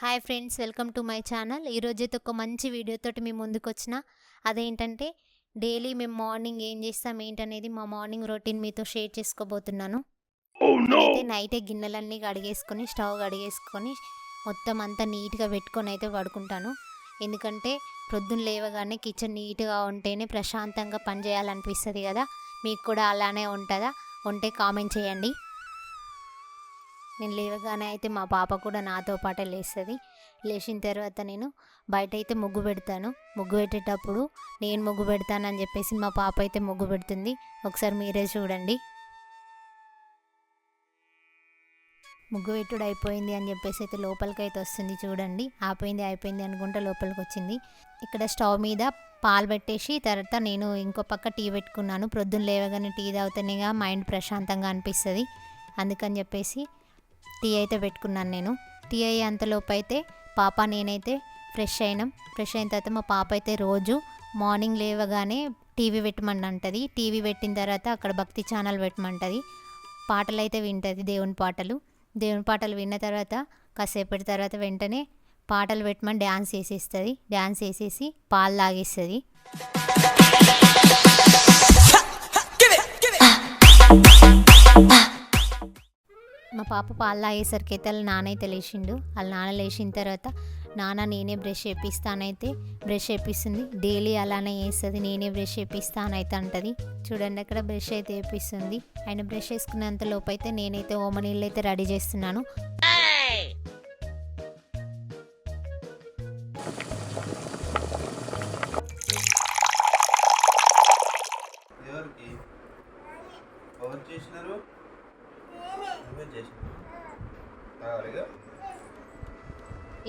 Hi friends welcome to my channel. ఈరోజు అయితే ఒక మంచి వీడియోతోటి మేము ముందుకు వచ్చిన అదేంటంటే డైలీ మేము మార్నింగ్ ఏం చేస్తాం ఏంటనేది మా మార్నింగ్ రొటీన్ మీతో షేర్ చేసుకోబోతున్నాను. అయితే నైటే గిన్నెలన్నీ కడిగేసుకొని స్టవ్ కడిగేసుకొని మొత్తం అంతా నీట్గా పెట్టుకొని అయితే పడుకుంటాను. ఎందుకంటే ప్రొద్దున లేవగానే కిచెన్ నీట్గా ఉంటేనే ప్రశాంతంగా పని చేయాలనిపిస్తుంది కదా. మీకు కూడా అలానే ఉంటుందా? ఉంటే కామెంట్ చేయండి. నేను లేవగానే అయితే మా పాప కూడా నాతో పాటే లేస్తుంది. లేచిన తర్వాత నేను బయట అయితే ముగ్గు పెడతాను. ముగ్గు పెట్టేటప్పుడు నేను ముగ్గు పెడతానని చెప్పేసి మా పాప అయితే ముగ్గు పెడుతుంది. ఒకసారి మీరే చూడండి. ముగ్గు పెట్టుడు అయిపోయింది అని చెప్పేసి అయితే లోపలికి అయితే వస్తుంది చూడండి. ఆపోయింది అయిపోయింది అనుకుంటే లోపలికి వచ్చింది. ఇక్కడ స్టవ్ మీద పాలు పెట్టేసి తర్వాత నేను ఇంకో పక్క టీ పెట్టుకున్నాను. ప్రొద్దున లేవగానే టీ తాగితేనేగా మైండ్ ప్రశాంతంగా అనిపిస్తుంది. అందుకని చెప్పేసి టీ అయితే పెట్టుకున్నాను నేను. టీ అయ్యే అంతలోపు అయితే పాప నేనైతే ఫ్రెష్ అయినాం. ఫ్రెష్ అయిన తర్వాత మా పాప అయితే రోజు మార్నింగ్ లేవగానే టీవీ పెట్టమని అంటది టీవీ పెట్టిన తర్వాత అక్కడ భక్తి ఛానల్ పెట్టమంటది. పాటలు అయితే వింటుంది దేవుని పాటలు. దేవుని పాటలు విన్న తర్వాత కాసేపటి తర్వాత వెంటనే పాటలు పెట్టమని డ్యాన్స్ చేసేస్తుంది డ్యాన్స్ చేసేసి పాలు తాగేస్తుంది. మా పాప పాలు తాగేసరికి అయితే వాళ్ళ నాన్న అయితే లేచిండు. వాళ్ళ నాన్న లేచిన తర్వాత నాన్న నేనే బ్రష్ చేపిస్తానైతే బ్రష్ చేపిస్తుంది. డైలీ అలానే చేస్తుంది నేనే బ్రష్ చేపిస్తానైతే అంటది. చూడండి అక్కడ బ్రష్ అయితే వేపిస్తుంది ఆయన బ్రష్ వేసుకున్నంత లోపు అయితే నేనైతే ఓమ నీళ్ళు అయితే రెడీ చేస్తున్నాను. ఎవరికి? ఎవరు చేసినారు?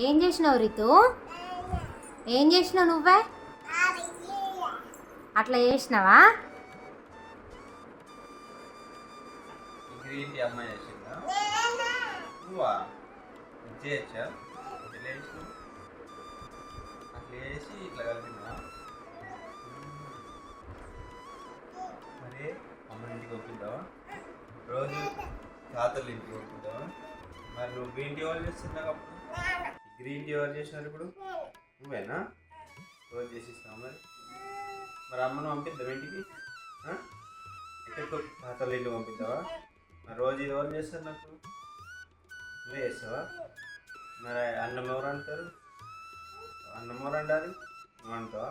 ఏం చేసినావు రితు? ఏం చేసినావు నువ్వే? అట్లా చేసినావా? ఈ గ్రీన్ టీ అమ్మాయి చేసిందా? నువ్వా? చేయొచ్చా మరి నువ్వు గ్రీన్ టీ ఎవరు చేస్తున్నావు గ్రీన్ టీ ఎవరు చేసినారు ఇప్పుడు? నువ్వేనా? రోజు చేసిస్తావు మరి? మరి అమ్మను పంపిద్దాం ఇంటికి? ఆ? ఎక్కడికో తాతల ఇంటికి పంపిద్దావా? మరి రోజు ఇది ఎవరు చేస్తారు నాకు? నువ్వే చేస్తావా? మరి అన్నం ఎవరు అంటారు అన్నం ఎవరు అండాలి నువ్వు అంటావా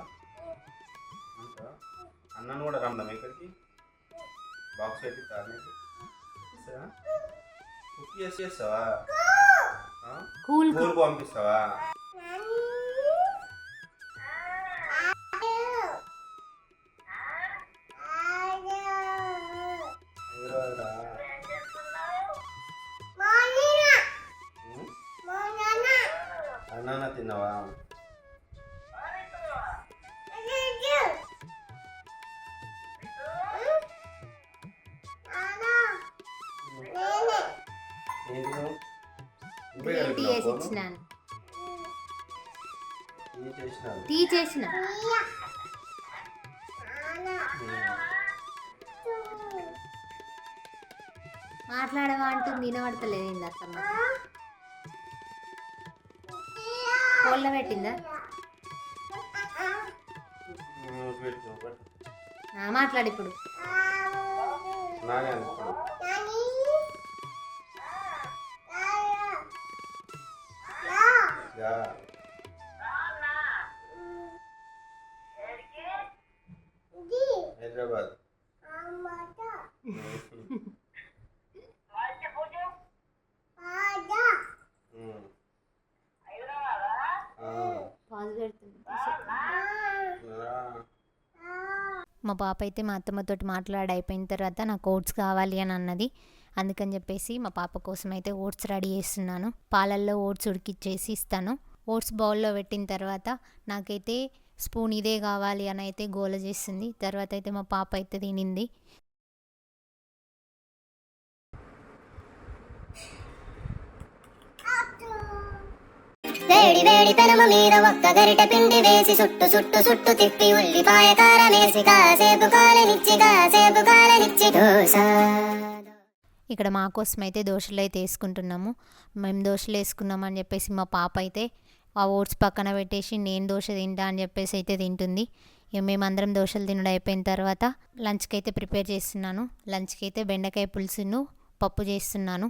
అంటావా అన్నను కూడా రమ్మదాం ఇక్కడికి? బాక్స్ పెట్టి తాగడానికి ఇస్తావా కుక్ చేసి చేస్తావా? కూల్ పంపిస్తావా ఇచ్చినాను టీ చేసిన. మాట్లాడవా అంటుంది వినబడతలేదు ఏంది అత్తమ్మ? కోళ్ళ పెట్టిందా? మాట్లాడు ఇప్పుడు. యా. హైదరాబాద్. మా పాప అయితే మా అత్తమ్మతోటి మాట్లాడి అయిపోయిన తర్వాత నాకు ఓట్స్ కావాలి అని అన్నది. అందుకని చెప్పేసి మా పాప కోసం అయితే ఓట్స్ రెడీ చేస్తున్నాను. పాలల్లో ఓట్స్ ఉడికిచ్చేసి ఇస్తాను. ఓట్స్ బౌల్లో పెట్టిన తర్వాత నాకైతే స్పూన్ ఇదే కావాలి అని అయితే గోల చేసింది. తర్వాత అయితే మా పాప అయితే తినింది. వేడి వేడి పెనము మీద ఒక్క గరిట పిండి వేసి సుట్టు సుట్టు సుట్టు తిప్పి ఉల్లిపాయ కారమేసి కాసేపు కాలనిచ్చి కాసేపు కాలనిచ్చి. దోశ. ఇక్కడ మా కోసం అయితే దోశలు అయితే వేసుకుంటున్నాము. మేము దోశలు వేసుకున్నామని చెప్పేసి మా పాప అయితే ఆ ఓట్స్ పక్కన పెట్టేసి నేను దోశ తింటా అని చెప్పేసి అయితే తింటుంది. ఇక మేమందరం దోశలు తినడం అయిపోయిన తర్వాత లంచ్కి అయితే ప్రిపేర్ చేస్తున్నాను. లంచ్కి అయితే బెండకాయ పులుసును పప్పు చేస్తున్నాను.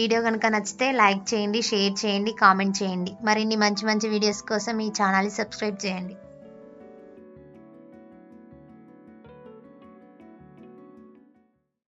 వీడియో కనుక నచ్చితే లైక్ చేయండి షేర్ చేయండి కామెంట్ చేయండి. మరిన్ని మంచి మంచి వీడియోస్ కోసం ఈ ఛానల్ని సబ్స్క్రైబ్ చేయండి.